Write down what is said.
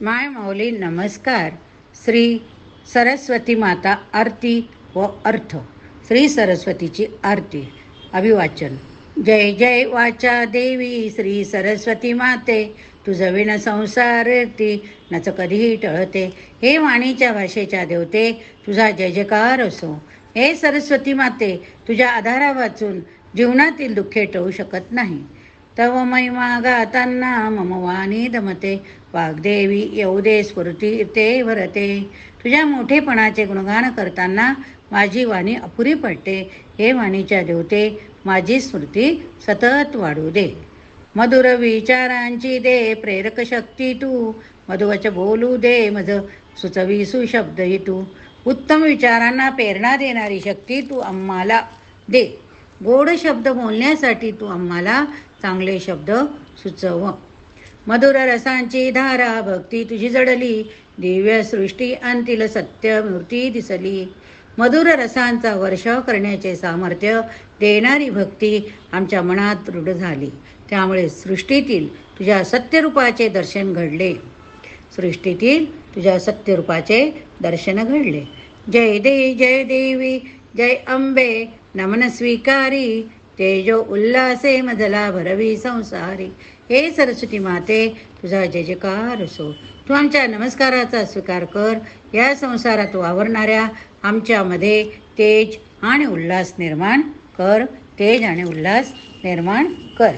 माय माऊली नमस्कार. श्री सरस्वती माता आरती व अर्थ. श्री सरस्वतीची आरती. अभिवाचन. जय जय वाचा देवी श्री सरस्वती माते. तुझं विण संसार ती नच कधीही टळते. हे वाणीच्या भाषेच्या देवते तुझा जय जयकार असो. हे सरस्वती माते तुझ्या आधारा वाचून जीवनातील दुःखे टळू शकत नाही. तव महिमा गाताना मम वाणी दमते. वाग्देवी येऊदे स्फूर्ती ते भरते तुझ्या मोठेपणाचे गुणगान करताना माझी वाणी अपुरी पडते. हे वाणीच्या देवते माझी स्मृती सतत वाढू दे. मधुर विचारांची दे प्रेरक शक्ती तू. मधुवच बोलू दे मज सुचवी सुशब्द तू. उत्तम विचारांना प्रेरणा देणारी शक्ती तू आम्हाला दे. गोड शब्द बोलण्यासाठी तू आम्हाला चांगले शब्द सुचव. मधुर रसांची धारा भक्ती तुझी जडली. दिव्य सृष्टी अंतिल सत्य मूर्ती दिसली. मधुर रसांचा वर्षाव करण्याचे सामर्थ्य देणारी भक्ती आमच्या मनात दृढ झाली. त्यामुळे सृष्टीतील तुझ्या सत्यरूपाचे दर्शन घडले. सृष्टीतील तुझ्या सत्यरूपाचे दर्शन घडले. जय दे जय देवी जय अंबे नमन स्वीकारी. तेजो उल्हासे मजला भरवी संसारी. हे सरस्वती माते तुझा जय जयकार असो. तू आमच्या नमस्काराचा स्वीकार कर. या संसारात वावरणाऱ्या आमच्यामध्ये तेज आणि उल्हास निर्माण कर. तेज आणि उल्हास निर्माण कर.